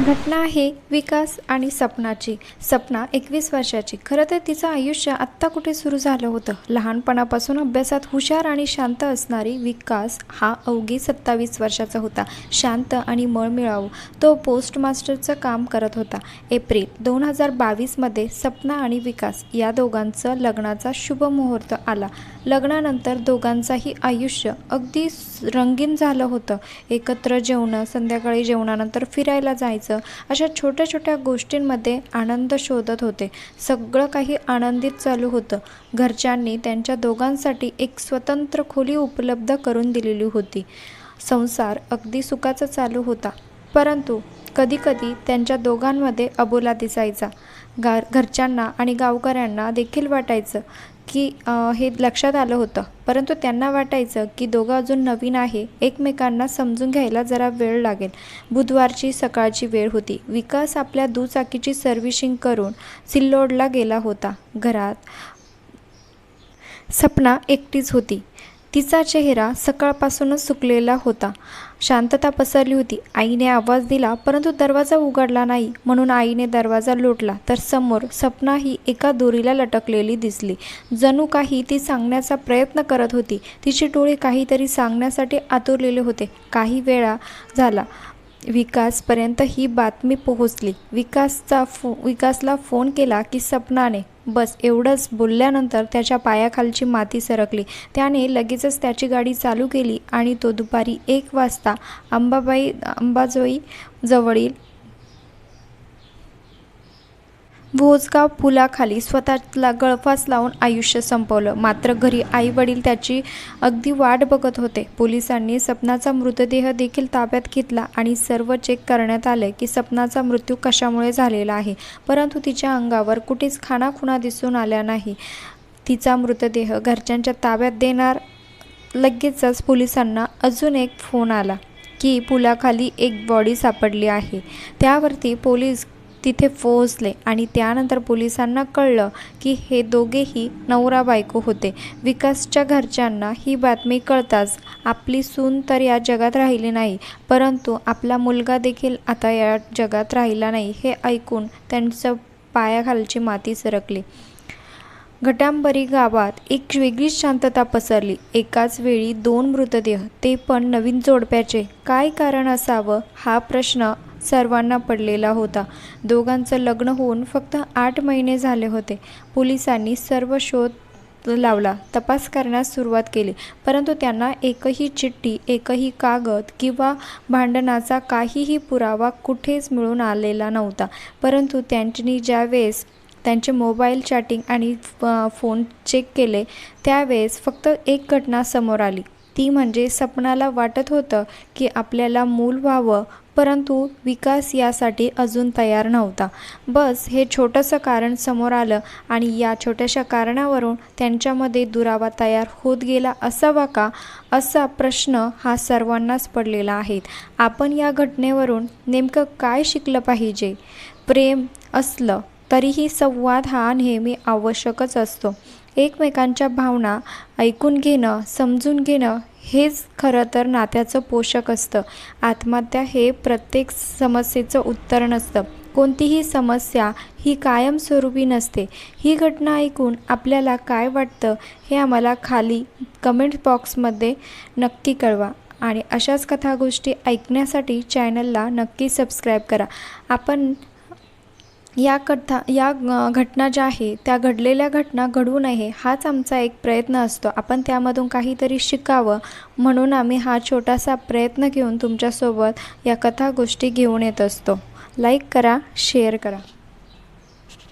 घटना आहे विकास आणि सपनाची. सपना एकवीस वर्षाची. खरं तर तिचं आयुष्य आत्ता कुठे सुरू झालं होतं? लहानपणापासून अभ्यासात हुशार आणि शांत असणारी विकास हा अवघी सत्तावीस वर्षाचा होता. शांत आणि मळमिळावू तो पोस्ट मास्टरचं काम करत होता. एप्रिल दोन हजार बावीसमध्ये सपना आणि विकास या दोघांचं लग्नाचा शुभ मुहूर्त आला. लग्नानंतर दोघांचाही आयुष्य अगदी रंगीन झालं होतं. एकत्र जेवणं संध्याकाळी जेवणानंतर फिरायला जायचं अशा छोट्या छोट्या गोष्टींमध्ये आनंद शोधत होते. सगळं काही आनंदित चालू होतं. घरच्यांनी त्यांच्या दोघांसाठी एक स्वतंत्र खोली उपलब्ध करून दिलेली होती. संसार अगदी सुखाचा चालू होता. परंतु कधीकधी त्यांच्या दोघांमध्ये अबोला दिसायचा. गा घरच्यांना आणि गावकऱ्यांना देखील वाटायचं की हे लक्षात आलं होतं. परंतु त्यांना वाटायचं की दोघं अजून नवीन आहे एकमेकांना समजून घ्यायला जरा वेळ लागेल. बुधवारची सकाळची वेळ होती. विकास आपल्या दुचाकीची सर्व्हिशिंग करून सिल्लोडला गेला होता. घरात सपना एकटीच होती. तिचा चेहरा सकाळपासूनच सुकलेला होता. शांतता पसरली होती. आईने आवाज दिला परंतु दरवाजा उघडला नाही. म्हणून आईने दरवाजा लोटला. तर समोर सपना ही एका दोरीला लटकलेली दिसली. जणू काही ती सांगण्याचा प्रयत्न करत होती. तिचे डोळे काहीतरी सांगण्यासाठी आतुरलेले होते. काही वेळा झाला. विकासपर्यंत ही बातमी पोहोचली. विकासचा फो विकासला फोन केला की सपनाने बस एवढंच बोलल्यानंतर त्याच्या पायाखालची माती सरकली. त्याने लगेचच त्याची गाडी चालू केली आणि तो दुपारी एक वाजता अंबाबाई अंबाजोई जवळील भोजगाव पुलाखाली स्वतःला गळफास लावून आयुष्य संपवलं. मात्र घरी आई वडील त्याची अगदी वाट बघत होते. पोलिसांनी सपनाचा मृतदेह देखील ताब्यात घेतला आणि सर्व चेक करण्यात आले की सपनाचा मृत्यू कशामुळे झालेला आहे. परंतु तिच्या अंगावर कुठेच खाणाखुणा दिसून आल्या नाही. तिचा मृतदेह घरच्यांच्या ताब्यात देणार लगेचच पोलिसांना अजून एक फोन आला की पुलाखाली एक बॉडी सापडली आहे. त्यावरती पोलीस तिथे पोहोचले आणि त्यानंतर पोलिसांना कळलं की हे दोघेही नवरा बायको होते. विकासच्या घरच्यांना ही बातमी कळताच आपली सून तर या जगात राहिली नाही परंतु आपला मुलगा देखील आता या जगात राहिला नाही हे ऐकून त्यांचं पायाखालची माती सरकली. घटांबरी गावात एक वेगळीच शांतता पसरली. एकाच वेळी दोन मृतदेह ते पण नवीन जोडप्याचे. काय कारण असावं? हा प्रश्न सर्वांना पडलेला होता. दोघांचं लग्न होऊन फक्त आठ महिने झाले होते. पोलिसांनी सर्व शोध लावला तपास करण्यास सुरुवात केली. परंतु त्यांना एकही चिठ्ठी एकही कागद किंवा भांडणाचा काहीही पुरावा कुठेच मिळून आलेला नव्हता. परंतु त्यांनी ज्यावेळेस त्यांचे मोबाईल चॅटिंग आणि फोन चेक केले त्यावेळेस फक्त एक घटना समोर आली. ती म्हणजे सपनाला वाटत होतं की आपल्याला मूल व्हावं परंतु विकास यासाठी अजून तयार नव्हता. बस हे छोटंसं कारण समोर आलं आणि या छोट्याशा कारणावरून त्यांच्यामध्ये दुरावा तयार होत गेला असावा का? असा प्रश्न हा सर्वांनाच पडलेला आहे. आपण या घटनेवरून नेमकं काय शिकलं पाहिजे? प्रेम असलं तरीही संवाद हा नेहमी आवश्यकच असतो. एकमेकांच्या भावना ऐकून घेणं समजून घेणं हेच खरं तर नात्याचं पोषक असतं. आत्महत्या हे प्रत्येक समस्येचं उत्तर नसतं. कोणतीही समस्या ही कायमस्वरूपी नसते. ही घटना ऐकून आपल्याला काय वाटतं हे आम्हाला खाली कमेंट बॉक्समध्ये नक्की कळवा. आणि अशाच कथा गोष्टी ऐकण्यासाठी चॅनलला नक्की सबस्क्राईब करा. आपण या कथा या घटना ज्या आहे त्या घडलेल्या घटना घडू नये हाच आमचा एक प्रयत्न असतो. आपण त्यामधून काहीतरी शिकावं म्हणून आम्ही हा छोटासा प्रयत्न घेऊन तुमच्यासोबत या कथा गोष्टी घेऊन येत असतो. लाईक करा शेअर करा.